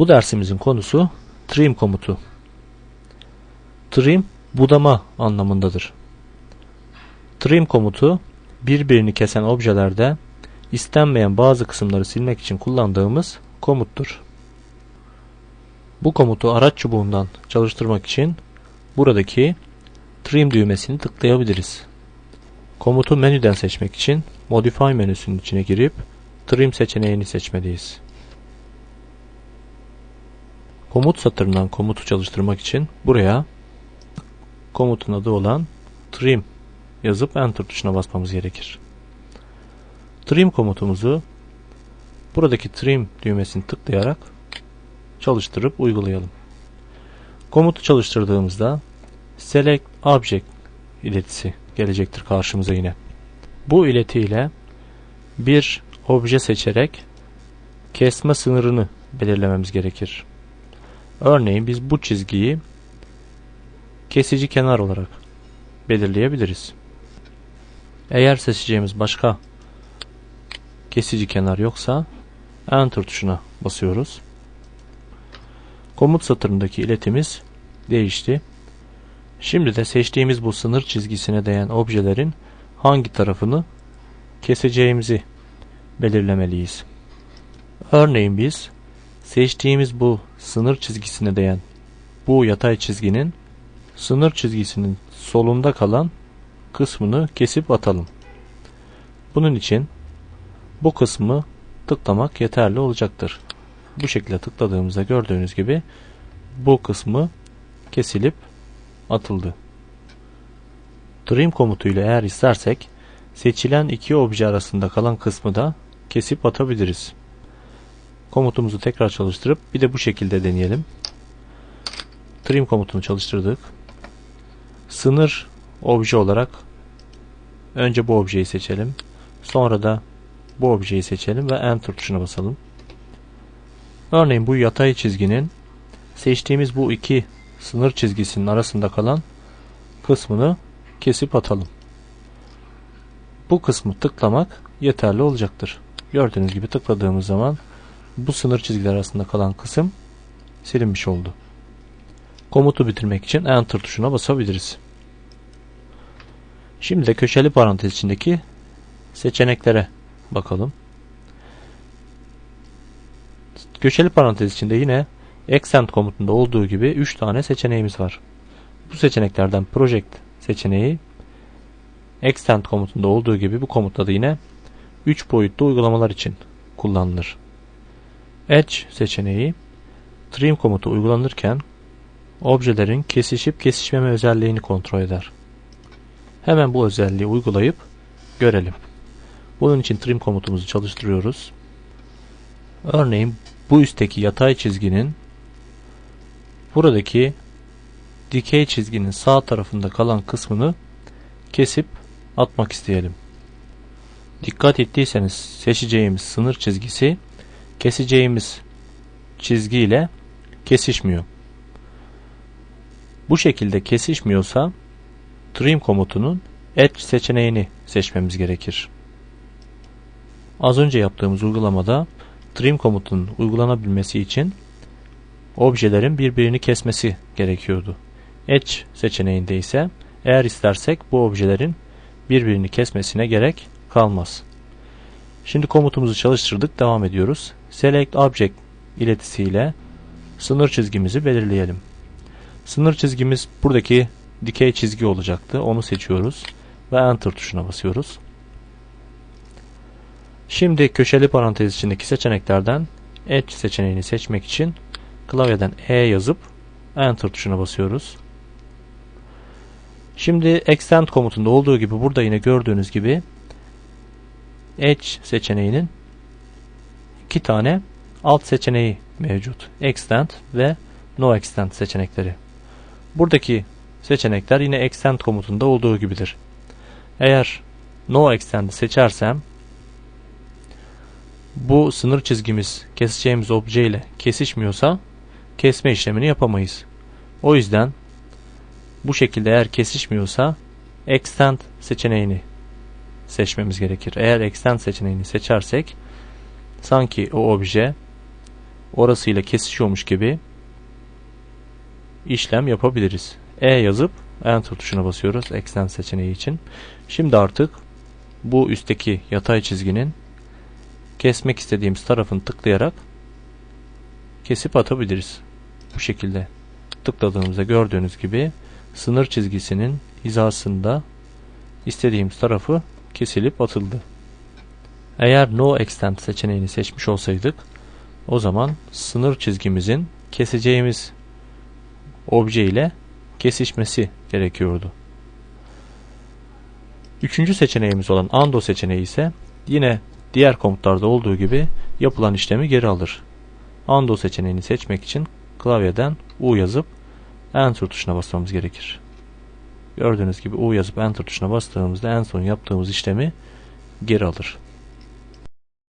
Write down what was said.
Bu dersimizin konusu trim komutu. Trim budama anlamındadır. Trim komutu birbirini kesen objelerde istenmeyen bazı kısımları silmek için kullandığımız komuttur. Bu komutu araç çubuğundan çalıştırmak için buradaki trim düğmesini tıklayabiliriz. Komutu menüden seçmek için Modify menüsünün içine girip Trim seçeneğini seçmeliyiz. Komut satırından komutu çalıştırmak için buraya komutun adı olan trim yazıp enter tuşuna basmamız gerekir. Trim komutumuzu buradaki trim düğmesini tıklayarak çalıştırıp uygulayalım. Komutu çalıştırdığımızda select object iletisi gelecektir karşımıza yine. Bu iletiyle bir obje seçerek kesme sınırını belirlememiz gerekir. Örneğin biz bu çizgiyi kesici kenar olarak belirleyebiliriz. Eğer seçeceğimiz başka kesici kenar yoksa Enter tuşuna basıyoruz. Komut satırındaki iletimiz değişti. Şimdi de seçtiğimiz bu sınır çizgisine değen objelerin hangi tarafını keseceğimizi belirlemeliyiz. Örneğin biz seçtiğimiz bu sınır çizgisine değen bu yatay çizginin sınır çizgisinin solunda kalan kısmını kesip atalım. Bunun için bu kısmı tıklamak yeterli olacaktır. Bu şekilde tıkladığımızda gördüğünüz gibi bu kısmı kesilip atıldı. Trim komutuyla eğer istersek seçilen iki obje arasında kalan kısmı da kesip atabiliriz. Komutumuzu tekrar çalıştırıp bir de bu şekilde deneyelim. Trim komutunu çalıştırdık. Sınır obje olarak önce bu objeyi seçelim. Sonra da bu objeyi seçelim ve Enter tuşuna basalım. Örneğin bu yatay çizginin seçtiğimiz bu iki sınır çizgisinin arasında kalan kısmını kesip atalım. Bu kısmı tıklamak yeterli olacaktır. Gördüğünüz gibi tıkladığımız zaman bu sınır çizgiler arasında kalan kısım silinmiş oldu. Komutu bitirmek için Enter tuşuna basabiliriz. Şimdi de köşeli parantez içindeki seçeneklere bakalım. Köşeli parantez içinde yine Accent komutunda olduğu gibi 3 tane seçeneğimiz var. Bu seçeneklerden Project seçeneği Extend komutunda olduğu gibi bu komutta da yine 3 boyutlu uygulamalar için kullanılır. Edge seçeneği Trim komutu uygulanırken objelerin kesişip kesişmeme özelliğini kontrol eder. Hemen bu özelliği uygulayıp görelim. Bunun için trim komutumuzu çalıştırıyoruz. Örneğin bu üstteki yatay çizginin buradaki dikey çizginin sağ tarafında kalan kısmını kesip atmak isteyelim. Dikkat ettiyseniz seçeceğimiz sınır çizgisi keseceğimiz çizgi ile kesişmiyor. Bu şekilde kesişmiyorsa trim komutunun edge seçeneğini seçmemiz gerekir. Az önce yaptığımız uygulamada trim komutunun uygulanabilmesi için objelerin birbirini kesmesi gerekiyordu. Edge seçeneğinde ise eğer istersek bu objelerin birbirini kesmesine gerek kalmaz. Şimdi komutumuzu çalıştırdık. Devam ediyoruz. Select Object iletisiyle sınır çizgimizi belirleyelim. Sınır çizgimiz buradaki dikey çizgi olacaktı. Onu seçiyoruz ve Enter tuşuna basıyoruz. Şimdi köşeli parantez içindeki seçeneklerden Edge seçeneğini seçmek için klavyeden E yazıp Enter tuşuna basıyoruz. Şimdi Extend komutunda olduğu gibi burada yine gördüğünüz gibi Edge seçeneğinin iki tane alt seçeneği mevcut. Extend ve No Extend seçenekleri. Buradaki seçenekler yine Extend komutunda olduğu gibidir. Eğer No Extend'i seçersem bu sınır çizgimiz keseceğimiz obje ile kesişmiyorsa kesme işlemini yapamayız. O yüzden bu şekilde eğer kesişmiyorsa Extend seçeneğini seçmemiz gerekir. Eğer Extend seçeneğini seçersek sanki o obje orasıyla kesişiyormuş gibi işlem yapabiliriz. E yazıp Enter tuşuna basıyoruz eksen seçeneği için. Şimdi artık bu üstteki yatay çizginin kesmek istediğimiz tarafını tıklayarak kesip atabiliriz. Bu şekilde tıkladığımızda gördüğünüz gibi sınır çizgisinin hizasında istediğimiz tarafı kesilip atıldı. Eğer No Extent seçeneğini seçmiş olsaydık o zaman sınır çizgimizin keseceğimiz obje ile kesişmesi gerekiyordu. Üçüncü seçeneğimiz olan Undo seçeneği ise yine diğer komutlarda olduğu gibi yapılan işlemi geri alır. Undo seçeneğini seçmek için klavyeden U yazıp Enter tuşuna basmamız gerekir. Gördüğünüz gibi U yazıp Enter tuşuna bastığımızda en son yaptığımız işlemi geri alır.